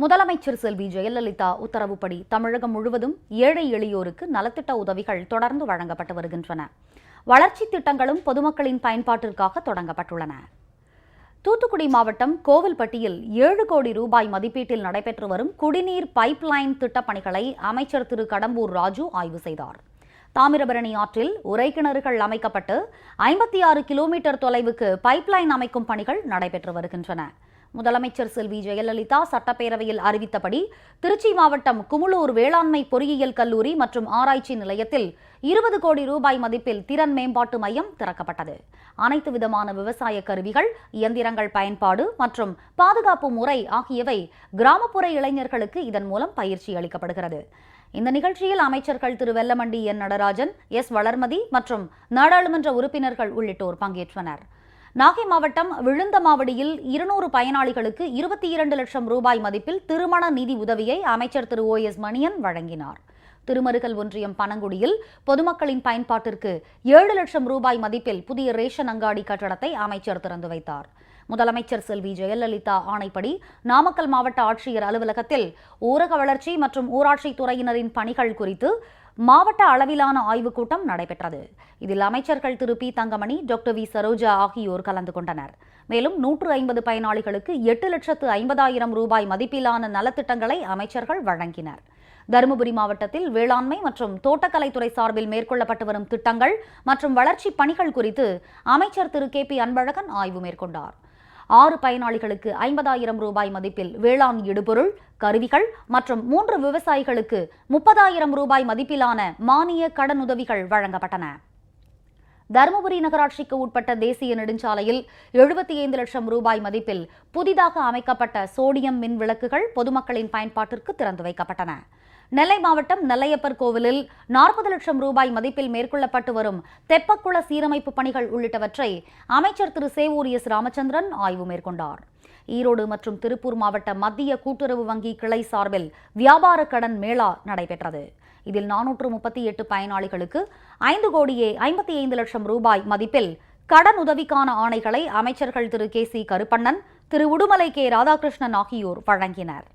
முதலமைச்சர் செல்வி ஜெயலலிதா உத்தரவுப்படி தமிழகம் முழுவதும் ஏழை எளியோருக்கு நலத்திட்ட உதவிகள் தொடர்ந்து வழங்கப்பட்டு வருகின்றன. வளர்ச்சி திட்டங்களும் பொதுமக்களின் பயன்பாட்டிற்காக தொடங்கப்பட்டுள்ளன. தூத்துக்குடி மாவட்டம் கோவில்பட்டியில் ஏழு கோடி ரூபாய் மதிப்பீட்டில் நடைபெற்று வரும் குடிநீர் பைப்லைன் திட்டப் பணிகளை அமைச்சர் திரு கடம்பூர் ராஜு ஆய்வு செய்தார். தாமிரபரணி ஆற்றில் உரைக்கிணறுகள் அமைக்கப்பட்டு ஐம்பத்தி ஆறு கிலோமீட்டர் தொலைவுக்கு பைப்லைன் அமைக்கும் பணிகள் நடைபெற்று வருகின்றன. முதலமைச்சர் செல்வி ஜெயலலிதா சட்டப்பேரவையில் அறிவித்தபடி திருச்சி மாவட்டம் குமுளூர் வேளாண்மை பொறியியல் கல்லூரி மற்றும் ஆராய்ச்சி நிலையத்தில் இருபது கோடி ரூபாய் மதிப்பில் திறன் மேம்பாட்டு மையம் திறக்கப்பட்டது. அனைத்து விதமான விவசாய கருவிகள் இயந்திரங்கள் பயன்பாடு மற்றும் பாதுகாப்பு முறை ஆகியவை கிராமப்புற இளைஞர்களுக்கு இதன் மூலம் பயிற்சி அளிக்கப்படுகிறது. இந்த நிகழ்ச்சியில் அமைச்சர்கள் திரு வெல்லமண்டி என் நடராஜன் எஸ் வளர்மதி மற்றும் நாடாளுமன்ற உறுப்பினர்கள் உள்ளிட்டோர் பங்கேற்றனர். நாகை மாவட்டம் விழுந்தமாவடியில் இருநூறு பயனாளிகளுக்கு இருபத்தி இரண்டு லட்சம் ரூபாய் மதிப்பில் திருமண நிதி உதவியை அமைச்சர் திரு ஓ எஸ் மணியன் வழங்கினார். திருமருகல் ஒன்றியம் பனங்குடியில் பொதுமக்களின் பயன்பாட்டிற்கு ஏழு லட்சம் ரூபாய் மதிப்பில் புதிய ரேஷன் அங்காடி கட்டடத்தை அமைச்சர் திறந்து வைத்தார். முதலமைச்சர் செல்வி ஜெயலலிதா ஆணைப்படி நாமக்கல் மாவட்ட ஆட்சியர் அலுவலகத்தில் ஊரக வளர்ச்சி மற்றும் ஊராட்சித் துறையினரின் பணிகள் குறித்து மாவட்ட அளவிலான ஆய்வுக் கூட்டம் நடைபெற்றது. இதில் அமைச்சர்கள் திரு. P. Thangamani doctor V. Saroja ஆகியோர் கலந்து கொண்டனர். மேலும் நூற்று ஐம்பது பயனாளிகளுக்கு எட்டு லட்சத்து ஐம்பதாயிரம் ரூபாய் மதிப்பிலான நலத்திட்டங்களை அமைச்சர்கள் வழங்கினர். தருமபுரி மாவட்டத்தில் வேளாண்மை மற்றும் தோட்டக்கலைத்துறை சார்பில் மேற்கொள்ளப்பட்டு வரும் திட்டங்கள் மற்றும் வளர்ச்சிப் பணிகள் குறித்து அமைச்சர் திரு. கே. பி. அன்பழகன் ஆய்வு மேற்கொண்டார். ஆறு பயனாளிகளுக்கு ஐம்பதாயிரம் ரூபாய் மதிப்பில் வேளாண் இடுபொருள் கருவிகள் மற்றும் மூன்று விவசாயிகளுக்கு முப்பதாயிரம் ரூபாய் மதிப்பிலான மானிய கடனுதவிகள் வழங்கப்பட்டன. தருமபுரி நகராட்சிக்கு உட்பட்ட தேசிய நெடுஞ்சாலையில் எழுபத்தி ஐந்து லட்சம் ரூபாய் மதிப்பில் புதிதாக அமைக்கப்பட்ட சோடியம் மின் விளக்குகள் பொதுமக்களின் பயன்பாட்டிற்கு திறந்து வைக்கப்பட்டன. நெல்லை மாவட்டம் நெல்லையப்பர் கோவிலில் நாற்பது லட்சம் ரூபாய் மதிப்பில் மேற்கொள்ளப்பட்டு வரும் தெப்பக்குள சீரமைப்பு பணிகள் உள்ளிட்டவற்றை அமைச்சர் திரு. சேவூர் எஸ். ராமச்சந்திரன் ஆய்வு மேற்கொண்டார். ஈரோடு மற்றும் திருப்பூர் மாவட்ட மத்திய கூட்டுறவு வங்கி கிளை சார்பில் வியாபார கடன் மேளா நடைபெற்றது. இதில் நானூற்று முப்பத்தி எட்டு பயனாளிகளுக்கு ஐந்து கோடியே ஐம்பத்தி ஐந்து லட்சம் ரூபாய் மதிப்பில் கடன் உதவிக்கான ஆணைகளை அமைச்சர்கள் திரு. கே. சி. கருப்பண்ணன் திரு. உடுமலை கே. ராதாகிருஷ்ணன் ஆகியோர் வழங்கினர்.